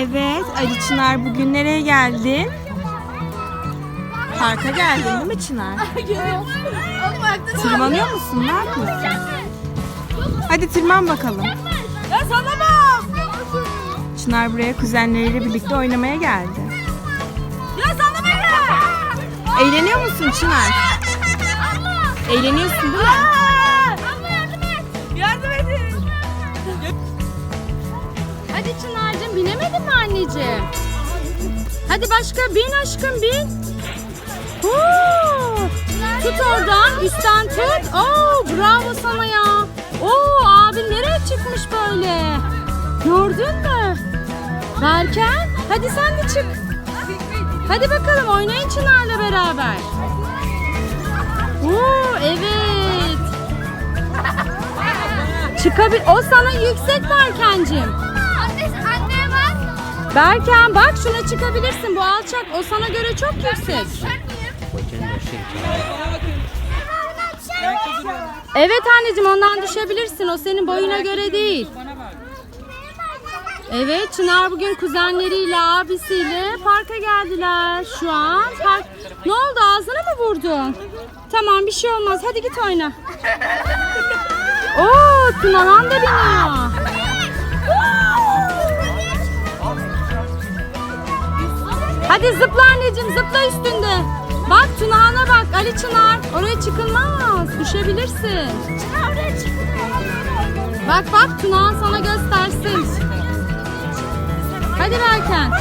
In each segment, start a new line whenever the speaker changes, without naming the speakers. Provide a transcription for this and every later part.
Evet Ali Çınar bugün nereye geldin? Parka geldin değil mi Çınar? Tırmanıyor musun? Ne yapıyorsun? Hadi tırman bakalım.
Ya sallamam.
Çınar buraya kuzenleriyle birlikte oynamaya geldi.
Ya beni.
Eğleniyor musun Çınar? Eğleniyorsun değil mi?
Binemedin mi anneciğim? Hadi başka bin aşkım bin. Huu! Tut oradan üstten tut. Oo, bravo sana ya. Oo, abin nereye çıkmış böyle? Gördün mü? Berken hadi sen de çık. Hadi bakalım oynayın Çınar'la beraber. Oo, evet. Çıkabil. O sana yüksek Berkencim. Berken bak şuna çıkabilirsin. Bu alçak. O sana göre çok yüksek. Evet anneciğim ondan düşebilirsin. O senin boyuna göre değil. Evet Çınar bugün kuzenleriyle abisiyle parka geldiler. Şu an park... Ne oldu ağzına mı vurdun? Tamam bir şey olmaz. Hadi git oyna. Oo Tunahan da biniyor. Hadi zıpla anneciğim zıpla üstünde. Bak Tunağan'a bak Ali Çınar. Oraya çıkılmaz. Düşebilirsin. Bak bak Tunağan sana göstersin. Hadi Berken.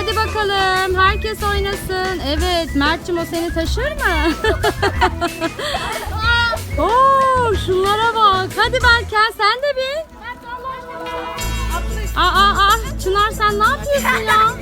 Hadi bakalım herkes oynasın. Evet Mert'cim o seni taşır mı? Oo şunlara bak. Hadi Berken sen de bin. Aa, aa, aa. Çınar sen ne yapıyorsun ya?